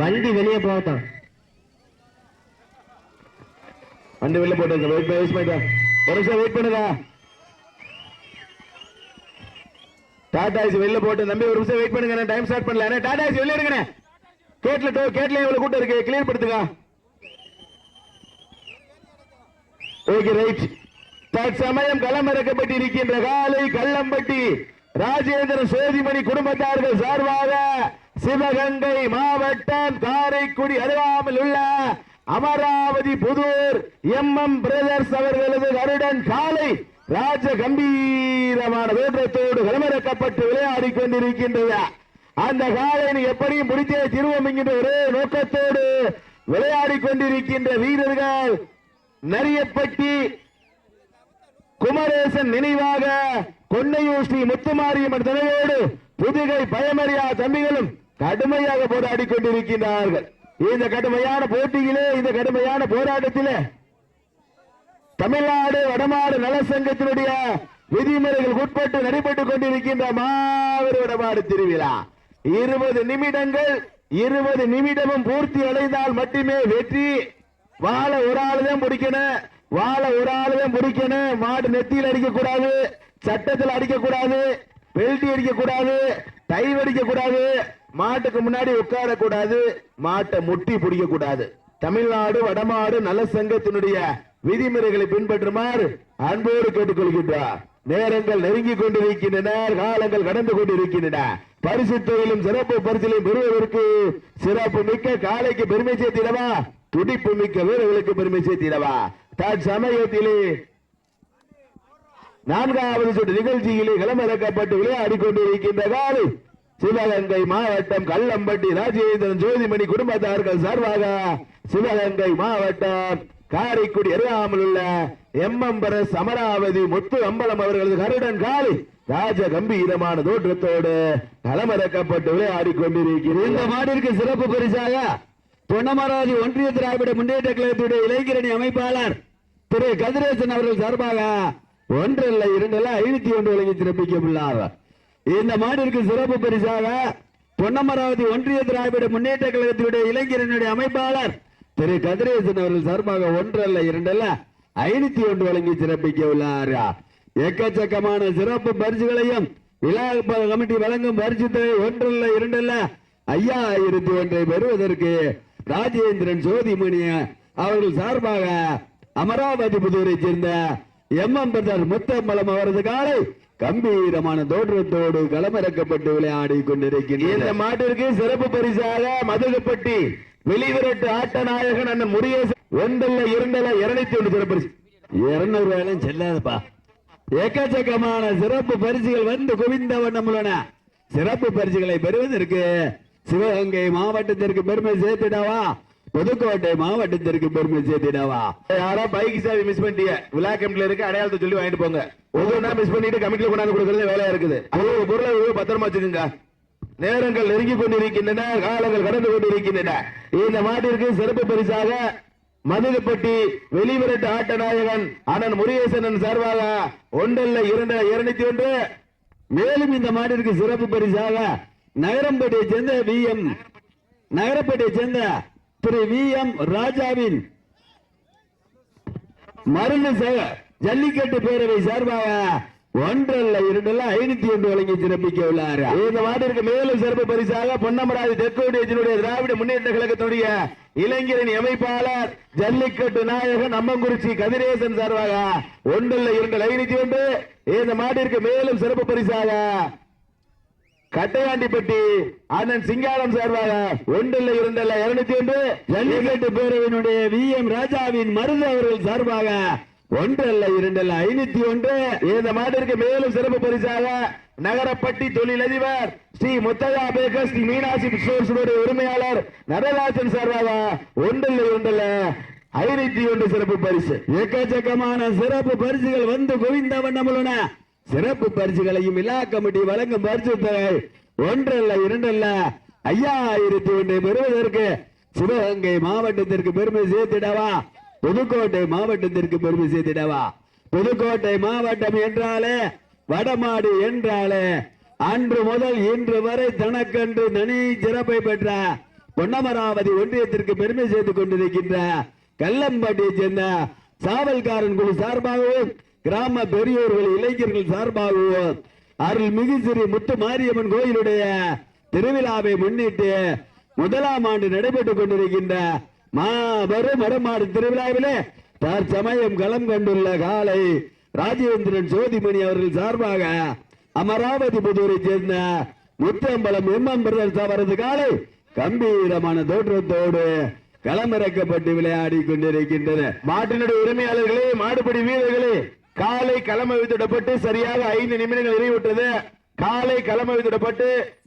வண்டி வெளியே போகட்டும். வண்டி வெளில போட்டு வெயிட் பண்ணி பண்ணிட்டா ஒரு நிமிஷம் வெயிட் பண்ணுங்க. டாடா ஐஸ் வெளில போட்டு நம்பி ஒரு நிமிஷம் வெயிட் பண்ணுங்க டைம் ஸ்டார்ட் பண்ணல. டாடா ஐஸ் வெளியே எடுங்க கேட்ல டோ கேட்ல எவ்வளவு கூட்டம் இருக்கு கிளியர் படுத்துங்க ஓகே ரைட் தற்சமயம் களமிறக்கப்பட்டு இருக்கின்ற காலை கள்ளம்பட்டி ராஜேந்திர சோதிமணி குடும்பத்தார்கள் சார்பாக சிவகங்கை மாவட்டம் காரைக்குடி அருகாமல் உள்ள Amaravathi Puthur M M brothers அவர்களது கருடன் காலை ராஜ கம்பீரமான வேற்றத்தோடு களமிறக்கப்பட்டு விளையாடி கொண்டிருக்கின்றது அந்த காலை எப்படியும் முடித்தே திருவம் என்கின்ற ஒரே நோக்கத்தோடு விளையாடி கொண்டிருக்கின்ற வீரர்கள் நரியப்பட்டி குமரேசன் நினைவாக கொன்னையூர் ஸ்ரீ முத்துமாரியம்மன் தலைவோடு புதுகை பயமறியா தம்பிகளும் கடுமையாக போராடி கொண்டிருக்கின்றார்கள். இந்த கடுமையான போட்டியிலே இந்த கடுமையான போராட்டத்திலே தமிழ்நாடு வடமாடு நலசங்கத்தினுடைய விதிமுறைகள் உட்பட்டு நடைபெற்றுக் கொண்டிருக்கின்ற மாபெரும் வடமாடு திருவிழா. இருபது நிமிடங்கள் இருபது நிமிடமும் பூர்த்தி அடைந்தால் மட்டுமே வெற்றி. வாழ ஒரு ஆளுதான் தான் வாழ ஒரு ஆளுதான் தான் மாடு நெத்தியில் அடிக்கக்கூடாது சட்டத்தில் அடிக்கக்கூடாது பெல்ட்டி அடிக்கக்கூடாது டைவ் அடிக்கக்கூடாது. மாட்டுக்கு முன்னாடி உட்கார கூடாது மாட்டை முட்டி பிடிக்க கூடாது தமிழ்நாடு வடமாடு நல சங்கத்தினுடைய விதிமுறைகளை பின்பற்றுமாறு அன்போடு கேட்டுக்கொள்கின்றார் நேரங்கள் நெருங்கிக் கொண்டிருக்கின்றன காலங்கள் கடந்து கொண்டிருக்கின்றன. பரிசு தொழிலும் சிறப்பு பரிசிலையும் பெறுவதற்கு சிறப்பு மிக்க காலைக்கு பெருமை சேர்த்திடவா? துடிப்பு மிக்க வீரர்களுக்கு பெருமை சேர்த்திடவா? தற்சமயத்திலே நான்காவது சுற்று நிகழ்ச்சியிலே களமிறக்கப்பட்டு விளையாடி கொண்டிருக்கின்ற காலை சிவகங்கை மாவட்டம் கல்லம்பட்டி ராஜேந்திரன் ஜோதிமணி குடும்பத்தார்கள் சார்பாக சிவகங்கை மாவட்டம் காரைக்குடி அருகாமல் உள்ள எம்எம்பரஸ் அமராவதி முத்து அம்பலம் அவர்களது கருடன் காலி ராஜ கம்பீரமான தோற்றத்தோடு களமிறக்கப்பட்டு விளையாடி கொண்டிருக்கிறது. இந்த மாடிற்கு சிறப்பு பரிசாக பொன்னமராதி ஒன்றிய திராவிட முன்னேற்ற கழகத்துடைய இளைஞரணி அமைப்பாளர் திரு கதிரேசன் அவர்கள் சார்பாக ஒன்றல்ல இரண்டு ஐநூத்தி ஒன்று வழங்கி சிறப்பிக்கப்பட்டுள்ளார் இந்த மாடிற்கு சிறப்பு பரிசாக. பொன்னமராவதி ஒன்றிய திராவிட முன்னேற்ற கழகத்தினுடைய இளைஞரனுடைய அமைப்பாளர் திரு கதிரேசன் அவர்கள் சார்பாக ஒன்றல்ல இரண்டல்ல ஐநூத்தி ஒன்று வழங்கி சிறப்பிக்க உள்ளார். எக்கச்சக்கமான சிறப்பு பரிசுகளையும் விழா ப- கமிட்டி வழங்கும் பரிசு தொகை ஒன்றல்ல இரண்டல்ல ஐயாயிரத்தி ஒன்றை பெறுவதற்கு ராஜேந்திரன் சோதிமணி அவர்கள் சார்பாக அமராவதி புதூரை சேர்ந்த எம் எம் பிரதர் முத்தம்பலம் அவரது காலை கம்பீரமான தோற்றத்தோடு களமிறக்கப்பட்டு விளையாடி கொண்டிருக்கின்றனர். இந்த மாட்டிற்கு சிறப்பு பரிசாக மதுகப்பட்டி வெளிவிரட்டு ஆட்ட நாயகன் அண்ணன் முருகேசன். ஒன்றல்ல இரண்டல்ல இருநூத்தி ஒன்று சிறப்பு பரிசு. இருநூறு வேலையும் செல்லாதுப்பா. எக்கச்சக்கமான சிறப்பு பரிசுகள் வந்து குவிந்த வண்ணம் உள்ளன. சிறப்பு பரிசுகளை பெறுவதற்கு சிவகங்கை மாவட்டத்திற்கு பெருமை சேர்த்திடவா? புதுக்கோட்டை மாவட்டத்திற்கு பெருமை சேர்த்திடவா யாரோ பைக் சாவி மிஸ் பண்ணிட்டீங்க விழா கமிட்டில இருக்கு அடையாளத்தை சொல்லி வாங்கிட்டு போங்க. ஒவ்வொன்றா மிஸ் பண்ணிட்டு கமிட்டில கொண்டாந்து கொடுக்கறது வேலையா இருக்குது. ஒவ்வொரு பொருளை ஒவ்வொரு பத்திரமா வச்சுக்கோங்க. நேரங்கள் நெருங்கி கொண்டிருக்கின்றன காலங்கள் கடந்து கொண்டிருக்கின்றன. இந்த மாட்டிற்கு சிறப்பு பரிசாக மதுகப்பட்டி வெளிவிரட்டு ஆட்ட நாயகன் அண்ணன் முருகேசன் சார்பாக ஒன்றல்ல இரண்டு இருநூத்தி ஒன்று. மேலும் இந்த மாட்டிற்கு சிறப்பு பரிசாக நகரம்பேட்டையை சேர்ந்த வி எம் நகரப்பேட்டையை சேர்ந்த திரு வி எம் ராஜாவின் மருந்து ஜல்லிக்கட்டு பேரவை சார்பாக ஒன்றல்ல இரண்டல்ல ஐநூத்தி ஒன்று வழங்கி சிறப்பிக்க உள்ளார். இந்த மாட்டிற்கு மேலும் சிறப்பு பரிசாக பொன்னமராஜ் தெற்கோடியத்தினுடைய திராவிட முன்னேற்ற கழகத்தினுடைய இளைஞரின் அமைப்பாளர் ஜல்லிக்கட்டு நாயகன் அம்மங்குறிச்சி கதிரேசன் சார்பாக ஒன்றல்ல இரண்டல் ஐநூத்தி ஒன்று. இந்த மாட்டிற்கு மேலும் சிறப்பு பரிசாக கட்டையாண்டிப்பட்டி அண்ணன் சிங்காரம் சார்பாக ஒன்றில் இரண்டில் இருநூத்தி ஒன்று. ஜல்லிக்கட்டு பேரவையினுடைய வி எம் ராஜாவின் மருது அவர்கள் சார்பாக ஒன்றல்ல இரண்டல்ல ஐநூத்தி ஒன்று. இந்த மாட்டிற்கு மேலும் சிறப்பு பரிசாக நகரப்பட்டி தொழிலதிபர் ஸ்ரீ முத்தையா பேக்கர் ஸ்ரீ மீனாட்சி ஸ்டோர்ஸுடைய உரிமையாளர் நடராஜன் சார்பாக ஒன்றில் இரண்டல்ல ஐநூத்தி ஒன்று சிறப்பு பரிசு. எக்கச்சக்கமான சிறப்பு பரிசுகள் வந்து குவிந்தவன் வண்ணம் உள்ளன சிறப்பு பரிசுகளையும் இலா கமிட்டி வழங்கும் பரிசு தொகை ஒன்றல்ல இரண்டல்ல ஐயாயிரத்தி ஒன்றை பெறுவதற்கு சிவகங்கை மாவட்டத்திற்கு பெருமை சேர்த்திடவா? புதுக்கோட்டை மாவட்டத்திற்கு பெருமை சேர்த்திடவா? புதுக்கோட்டை மாவட்டம் என்றாலே வடமாடு என்றாலே அன்று முதல் இன்று வரை தனக்கன்று தனி சிறப்பை பெற்ற பொன்னமராவதி ஒன்றியத்திற்கு பெருமை சேர்த்துக் கொண்டிருக்கின்ற கல்லம்பாட்டியைச் சேர்ந்த சாவல்காரன் குழு சார்பாகவும் கிராம பெரியோர்கள் இளைஞர்கள் சார்பாகவும் அருள்மிகு ஸ்ரீ முத்து மாரியம்மன் கோயிலுடைய திருவிழாவை முன்னிட்டு முதலாம் ஆண்டு நடைபெற்றுக் கொண்டிருக்கின்ற மாபெரும் மடமாடு திருவிழாவிலே தற்சமயம் களம் கண்டுள்ள காலை ராஜேந்திரன் ஜோதிமணி அவர்கள் சார்பாக அமராவதி புதூரை சேர்ந்த முத்தம்பலம் எம்எம் பிரதர்ஸ் அவரது காலை கம்பீரமான தோற்றத்தோடு களமிறக்கப்பட்டு விளையாடி கொண்டிருக்கின்றன மாட்டினுடைய உரிமையாளர்களே மாடுபடி வீரர்களே காலை களமவித்திடப்பட்டு சரியாக ஐந்து நிமிடங்கள் நிறைவுற்றது காலை களமவித்திடப்பட்டு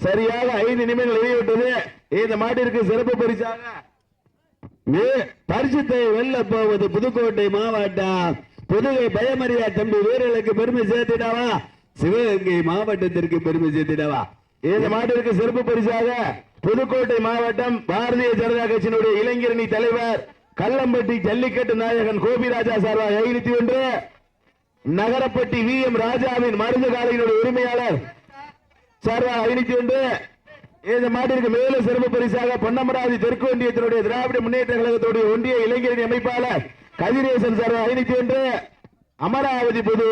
சரியாக ஐந்து நிமிடங்கள் நிறைவுற்றது இந்த மாட்டிற்கு சிறப்பு பரிசாக வே- பரிசுத்தை வெல்ல போவது புதுக்கோட்டை மாவட்டம். புதுகை பயமறியா தம்பி வீரர்களுக்கு பெருமை சேர்த்திடவா? சிவகங்கை மாவட்டத்திற்கு பெருமை சேர்த்திடவா? இந்த மாட்டிற்கு சிறப்பு பரிசாக புதுக்கோட்டை மாவட்டம் பாரதிய ஜனதா கட்சியினுடைய இளைஞரணி தலைவர் கல்லம்பட்டி ஜல்லிக்கட்டு நாயகன் கோபிராஜா சார்பாக ஐநூத்தி ஒன்று. நகரப்பட்டி வி எம் ராஜாவின் மருந்து காலையினுடைய உரிமையாளர் சார்பாக ஐநூத்தி ஒன்று. இந்த மாட்டிற்கு மேலும் சிறப்பு பரிசாக பொன்னமராதி தெற்கு ஒன்றியத்தினுடைய திராவிட முன்னேற்ற கழகத்துடைய ஒன்றிய இளைஞரின் அமைப்பாளர் கதிரேசன் சார்பாக ஐநூத்தி ஒன்று. அமராவதி புது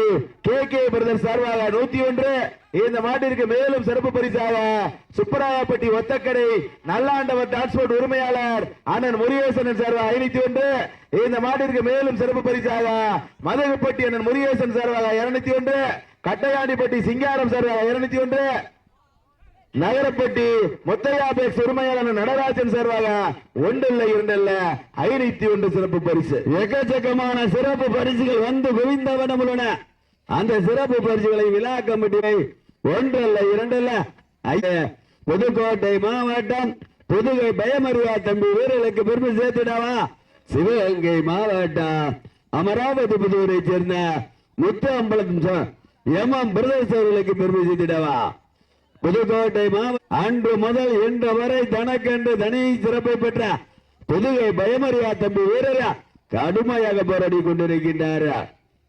கே கே பிரதர் சார்பாக நூத்தி ஒன்று. இந்த மாட்டிற்கு மேலும் சிறப்பு பரிசாக சுப்பராயப்பட்டி ஒத்தக்கடை நல்லாண்டவர் டிரான்ஸ்போர்ட் உரிமையாளர் அண்ணன் முருகேசன் சார்பாக ஐநூத்தி ஒன்று. இந்த மாட்டிற்கு மேலும் சிறப்பு பரிசாக மதகுப்பட்டி அண்ணன் முருகேசன் சார்பாக இருநூத்தி ஒன்று. கட்டையாண்டிப்பட்டி சிங்காரம் சார்பாக இருநூத்தி ஒன்று. நகரப்பட்டி முத்தையா பேக்ஸ் உரிமையாளர் நடராஜன் சார்பாக ஒன்றல்ல இரண்டல்ல ஐநூத்தி ஒன்று சிறப்பு பரிசு. எக்கச்சக்கமான சிறப்பு பரிசுகள் வந்து குவிந்தவனம் உள்ளன. அந்த சிறப்பு பரிசுகளை விழா கமிட்டியை ஒன்றல்ல இரண்டல்ல ஐய, புதுக்கோட்டை மாவட்டம் புதுகை பயமறிவா தம்பி வீரர்களுக்கு பெருமை சேர்த்துடாவா? சிவகங்கை மாவட்டம் அமராவதி புதூரை சேர்ந்த முத்து அம்பலம் எம் எம் பிரதேசர்களுக்கு பெருமை சேர்த்திடவா? புதுக்கோட்டை மாவட்டம் அன்று முதல் இன்று வரை தனக்கென்று தனி சிறப்பை பெற்ற புதுகை பயமறியா தம்பி வீரரா கடுமையாக போராடி கொண்டிருக்கின்றார்.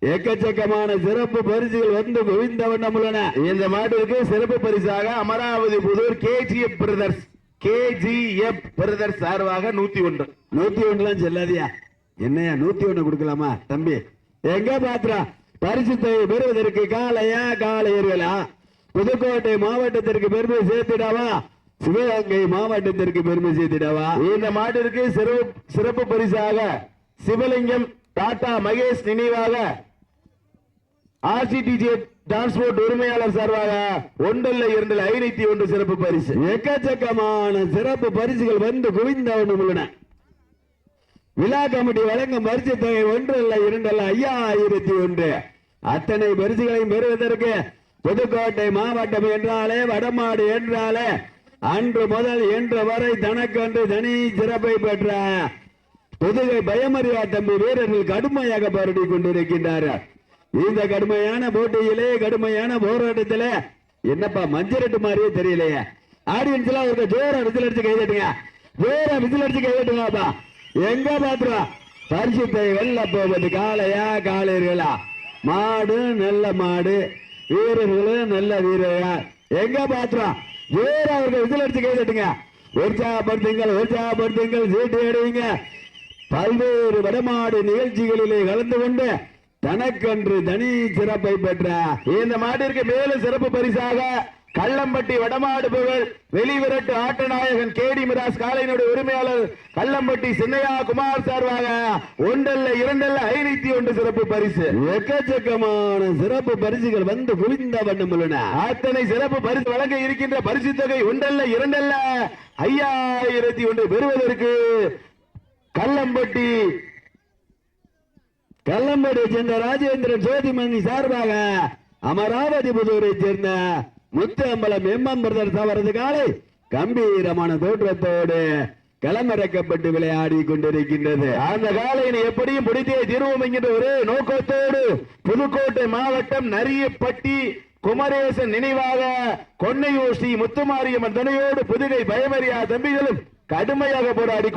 எக்கச்சக்கமான சிறப்பு பரிசுகள் வந்து குவிந்த வண்ணம் உள்ளன. இந்த மாட்டிற்கு சிறப்பு பரிசாக Amaravathi Puthur KGF brothers KGF brothers சார்பாக நூத்தி ஒன்று. நூத்தி ஒன்றுலாம் செல்லாதியா? என்னையா நூத்தி ஒண்ணு கொடுக்கலாமா? தம்பி எங்க பாத்திரா? பரிசு பெறுவதற்கு காலையா காலையர்களா? புதுக்கோட்டை மாவட்டத்திற்கு பெருமை சேர்த்திடவா? சிவகங்கை மாவட்டத்திற்கு பெருமை சேர்த்திடவா? இந்த மாட்டிற்கு சிறப்பு சிறப்பு பரிசாக சிவலிங்கம் டாடா மகேஷ் நினைவாக ஆர்சிடிஜி டிரான்ஸ்போர்ட் உரிமையாளர் சார்பாக ஒன்றல்ல இரண்டில் ஐநூத்தி ஒன்று சிறப்பு பரிசு. எக்கச்சக்கமான சிறப்பு பரிசுகள் வந்து குவிந்தவண்ணம் உள்ளன. விழா கமிட்டி வழங்கும் பரிசு தொகை ஒன்று அல்ல இரண்டு அல்ல ஐயாயிரத்தி ஒன்று. அத்தனை பரிசுகளையும் பெறுவதற்கு புதுக்கோட்டை மாவட்டம் என்றாலே வடமாடு என்றாலே அன்று முதல் இன்று வரை தனக்கென்று தனி சிறப்பை பெற்ற புதுகை பயமறியா தம்பி வீரர்கள் கடுமையாக போராடி கொண்டிருக்கின்றார்கள் இந்த கடுமையான போட்டியிலே கடுமையான போராட்டத்திலே என்னப்பா மஞ்சரட்டு மாதிரியே தெரியலையே. ஆடியன்ஸ்ல அவருக்கு ஜோர விசில் அடிச்சு கைதட்டுங்க. ஜோர விசில் அடிச்சு கைதட்டுங்கப்பா எங்க பாத்துருவா பரிசுத்தை வெல்ல போவது காளையா காளையர்களா? மாடு நல்ல மாடு. வீரர்களும் நல்ல வீரர்கள். எங்க பாத்துருவா வீர அவர்கள் விசில் அடிச்சு கை தட்டுங்க. உற்சாகப்படுத்துங்கள் உற்சாகப்படுத்துங்கள் சீட்டு எடுவீங்க பல்வேறு வடமாடு நிகழ்ச்சிகளிலே கலந்து கொண்டு தனக்கன்று தனி சிறப்பை பெற்ற இந்த மாட்டிற்கு மேலும் சிறப்பு பரிசாக கள்ளம்பட்டி வடமாடு புகழ் வெளிவிரட்டு ஆட்டநாயகன் கேடி மிராஸ் காலையினுடைய உரிமையாளர் கள்ளம்பட்டி சின்னையா குமார் சார்பாக ஒன்றல்ல இரண்டல்ல ஐநூத்தி ஒன்று சிறப்பு பரிசு. எக்கச்சக்கமான சிறப்பு பரிசுகள் வந்து குவிந்த வண்ணம் உள்ளன. அத்தனை சிறப்பு பரிசு வழங்க இருக்கின்ற பரிசு தொகை ஒன்றல்ல இரண்டல்ல ஐயாயிரத்தி ஒன்று பெறுவதற்கு கள்ளம்பட்டி கல்லம்படியை சேர்ந்த ராஜேந்திரன் ஜோதிமணி சார்பாக அமராவதி புதூரை சேர்ந்த முத்தம்பலம் எம்எம் பிரதர்ஸ் அவரது காலை கம்பீரமான தோற்றத்தோடு களமிறக்கப்பட்டு விளையாடி கொண்டிருக்கின்றது. அந்த காலையினை எப்படியும் பிடித்தே தீர்வோம் என்கின்ற ஒரு நோக்கத்தோடு புதுக்கோட்டை மாவட்டம் நரியப்பட்டி குமரேசன் நினைவாக கொன்னையூர் ஸ்ரீ முத்துமாரியம்மன் துணையோடு புதுகை பயமறியா தம்பிகளும் கடுமையாக போராடி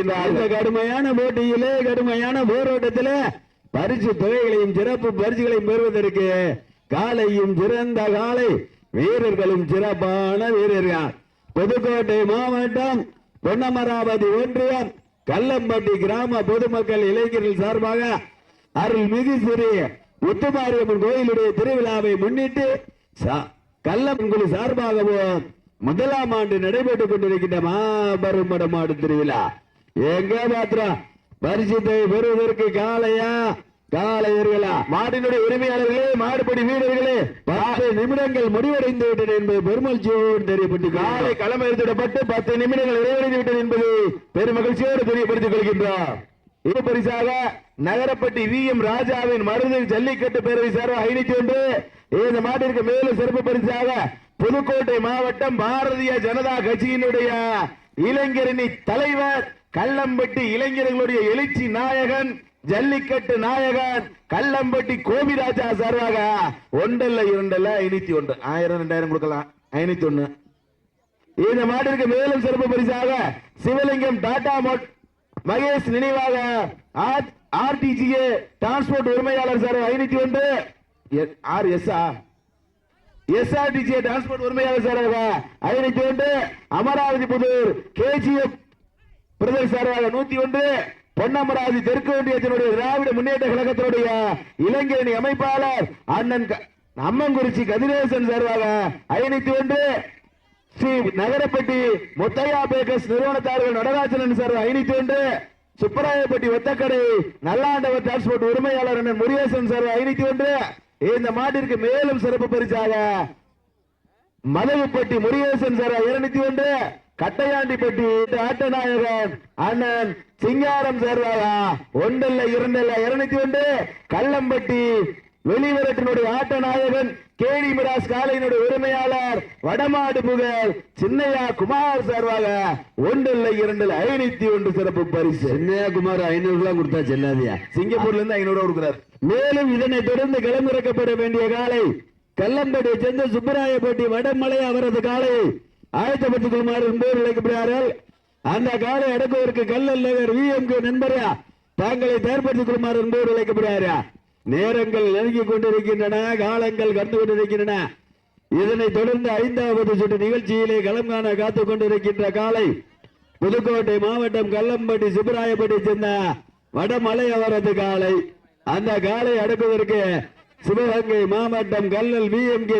இந்த அந்த கடுமையான போட்டியிலே கடுமையான போராட்டத்திலே பரிசு தொகைகளையும் சிறப்பு பரிசுகளையும் பெறுவதற்கு காலையும் சிறந்த காலை வீரர்களும் சிறப்பான வீரர்கள். புதுக்கோட்டை மாவட்டம் பொன்னமராவதி ஒன்றியம் கல்லம்பட்டி கிராம பொதுமக்கள் இளைஞர்கள் சார்பாக அருள்மிகு ஸ்ரீ உத்துமாரியம்மன் கோயிலுடைய திருவிழாவை முன்னிட்டு சா- கல்லம்பங்குழு சார்பாகவும் முதலாம் ஆண்டு நடைபெற்றுக் கொண்டிருக்கின்ற மாபெரும் படமாடு திருவிழா. எங்க பாத்திரம் பரிசுத்தை பெறுவதற்கு காளையா காளையர்களா மாட்டினுடைய உரிமையாளர்களே மாடுபடி வீரர்களே பத்து நிமிடங்கள் முடிவடைந்து விட்டது என்பது பெருமகிழ்ச்சியோடு தெரியப்பட்டு காலை களம் எடுத்துடப்பட்டு பத்து நிமிடங்கள் நிறைவடைந்து விட்டது என்பது பெருமகிழ்ச்சியோடு தெரியப்படுத்திக் கொள்கின்றார் இது பரிசாக நகரப்பட்டி வி. எம். ராஜாவின் மருது ஜல்லிக்கட்டு பேரவை சார்பாக ஐநூத்தி ஒன்று. இந்த மாட்டிற்கு மேலும் சிறப்பு பரிசாக புதுக்கோட்டை மாவட்டம் பாரதிய ஜனதா கட்சியினுடைய இளைஞரணி தலைவர் கள்ளம்பட்டி இளைஞர்களுடைய எழுச்சி நாயகன் ஜல்லிக்கட்டு நாயகன் கல்லம்பட்டி கோபிராஜா சார்பாக ஒன்றல்ல இரண்டல்ல ஐநூத்தி ஒன்று. ஆயிரம் ரெண்டாயிரம் கொடுக்கலாம். ஐநூத்தி ஒண்ணு. இந்த மாட்டிற்கு மேலும் சிறப்பு பரிசாக சிவலிங்கம் டாடா மோட் மகேஷ் நினைவாக ஆர்டிஜிஏ டிரான்ஸ்போர்ட் உரிமையாளர் சார் ஐநூத்தி ஒன்று. ஆர் எஸ் எஸ்ஆர்டிஜிஏ டிரான்ஸ்போர்ட் உரிமையாளர் சார் ஐநூத்தி ஒன்று. அமராவதி புதூர் கேஜிஎஃப் பிரதர் சார்பாக நூத்தி ஒன்று. பொன்னமராஜி தெற்கு ஒன்றியத்தினுடைய திராவிட முன்னேற்ற கழகத்தினுடைய இளைஞரணி அமைப்பாளர் அண்ணன் அம்மங்குறிச்சி கதிரேசன் சார்பாக ஐநூத்தி ஒன்று ஸ்ரீ நகரப்பட்டி முத்தையா பேக்கர்ஸ் நிறுவனத்தார்கள் நடராஜன் சார் ஐநூத்தி ஒன்று சுப்பராயப்பட்டி ஒத்தக்கடை நல்லாண்டவர் டிரான்ஸ்போர்ட் உரிமையாளர் அண்ணன் முருகேசன் சார் ஐநூத்தி ஒன்று இந்த மாட்டிற்கு மேலும் சிறப்பு பரிசாக மதகுப்பட்டி முருகேசன் சார் இருநூத்தி ஒன்று கட்டையாண்டிப்பட்டி ஆட்டநாயகன் அண்ணன் சிங்காரம் சேர்வாரா? ஒன்றல்ல இரண்டல்ல இருநூத்தி ஒன்று. கள்ளம்பட்டி வெளிவரட்டினுடைய ஆட்டநாயகன் கேடி மிராஸ் காலையினுடைய உரிமையாளர் வடமாடு புகழ் சின்னையா குமார் சார்பாக ஒன்றல்ல இரண்டல்ல ஐநூத்தி ஒன்று சிறப்பு பரிசு. சென்னையாகுமார் ஐநூறு ரூபாய் கொடுத்தா செல்லாதியா? சிங்கப்பூர்ல இருந்து ஐநூறு ரூபா கொடுக்கிறார். மேலும் இதனை தொடர்ந்து களமிறக்கப்பட வேண்டிய காலை கல்லம்படி சேர்ந்த சுப்பராயப்பட்டி வடமலை அவரது காலை ஆயத்தப்பட்டுக் கொள்ளுமாறு என்போர் அழைக்கப்படுகிறார்கள். அந்த கால அடக்குவதற்கு கல்லல்லவர் வி எம் கே நண்பரா தாங்களை தயார்படுத்திக் கொள்ளுமாறு என்போர் அழைக்கப்படுகிறாரா? நேரங்கள் நெருங்கிக் கொண்டிருக்கின்றன காலங்கள் கடந்து கொண்டிருக்கின்றன. இதனை தொடர்ந்து ஐந்தாவது சுற்று நிகழ்ச்சியிலே களம் காண காத்துக் கொண்டிருக்கின்ற காலை புதுக்கோட்டை மாவட்டம் கல்லம்பட்டி சுப்பராயப்பட்டி சேர்ந்த வடமலை அவரது காலை. அந்த காலை அடக்குவதற்கு சிவகங்கை மாவட்டம் கல்லல் வி எம் கே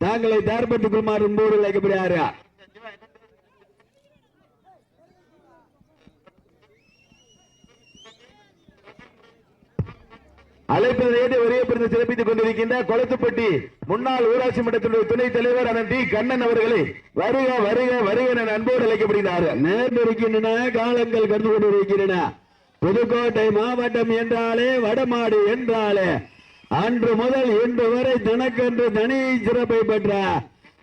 தாங்களை தயார்படுத்திக் கொள்ளுமாறு என்போடு அழைக்கப்படுகிறாரா அழைப்பதை ஒரே வரியப்படுத்தி சிறப்பித்துக் கொண்டிருக்கின்ற கொளத்துப்பட்டி முன்னாள் ஊராட்சி மன்றத்தினுடைய துணைத் தலைவர் அண்ணன் டி. கண்ணன் அவர்களை வருக வருக வருக என அன்போடு அழைக்கப்படுகிறார். நேர்ந்திருக்கின்றன காலங்கள் கடந்து கொண்டிருக்கின்றன. புதுக்கோட்டை மாவட்டம் என்றாலே வடமாடு என்றாலே அன்று முதல் இன்று வரை தனக்கென்று தனி சிறப்பை பெற்ற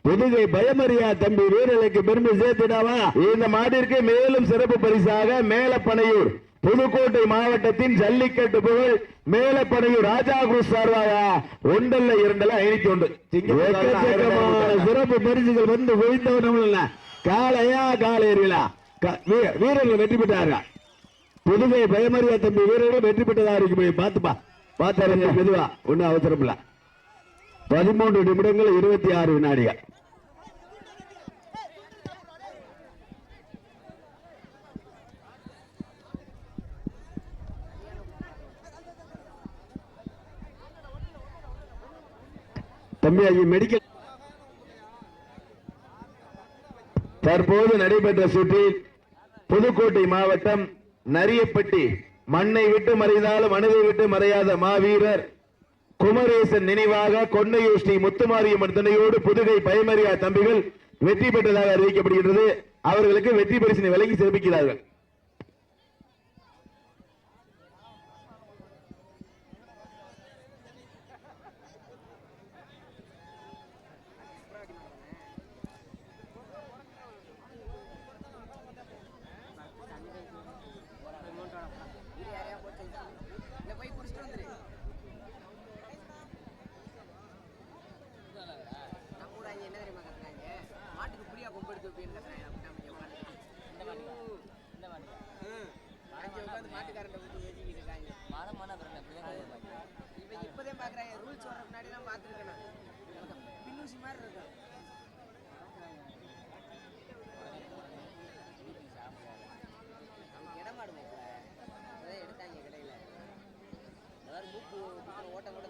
புதுகை பயமறியா தம்பி வீரர்களுக்கு பெருமை சேர்த்துடாவா? இந்த மாட்டிற்கு மேலும் சிறப்பு பரிசாக மேலப்பனையூர் புதுக்கோட்டை மாவட்டத்தின் ஜல்லிக்கட்டு புகழ் மேலப்பனையூர் ராஜா குரூஸ் சார்பாக ஒன்றல்ல இரண்டல்ல ஐநூத்தி ஒன்று. சிறப்பு பரிசுகள் வந்து குவிந்தவனும் இல்ல காளையா காளையர்களா க- வீ- வீரர்கள் வெற்றி பெற்றார்கள்? புதுகை பயமறியா தம்பி வீரர்கள் வெற்றி பெற்றதா இருக்கு போய் பாத்துப்பா பாத்தாருங்க மெதுவா ஒன்னும் அவசரம் இல்ல பதிமூன்று நிமிடங்கள் இருபத்தி ஆறு வினாடிகள். தம்பி ஐயா மெடிக்கல் தற்போது நடைபெற்ற சுற்றில் புதுக்கோட்டை மாவட்டம் நரியப்பட்டி மண்ணை விட்டு மறைந்தாலும் மனதை விட்டு மறையாத மாவீரர். குமரேசன் நினைவாக கொன்னையூர் ஸ்ரீ முத்துமாரியம்மன் துணையோடு புதுகை பயமறியா தம்பிகள் வெற்றி பெற்றதாக அறிவிக்கப்படுகின்றது. அவர்களுக்கு வெற்றி பரிசினை வழங்கி சிறப்பிக்கிறார்கள். கொம்பெடுத்து உட்காந்து மாட்டுக்காரன் விட்டு ஏசிக்கிட்டு இருக்காங்க இப்போ இப்போதே பார்க்குறாங்க ரூல்ஸ் வர முன்னாடிலாம் பார்த்துருக்கேன் பின்னூசி மாதிரி இருக்கும் இடமாடுவோம் எடுத்தாங்க கடையில் எல்லாரும் மூக்கு ஓட்டம் கூட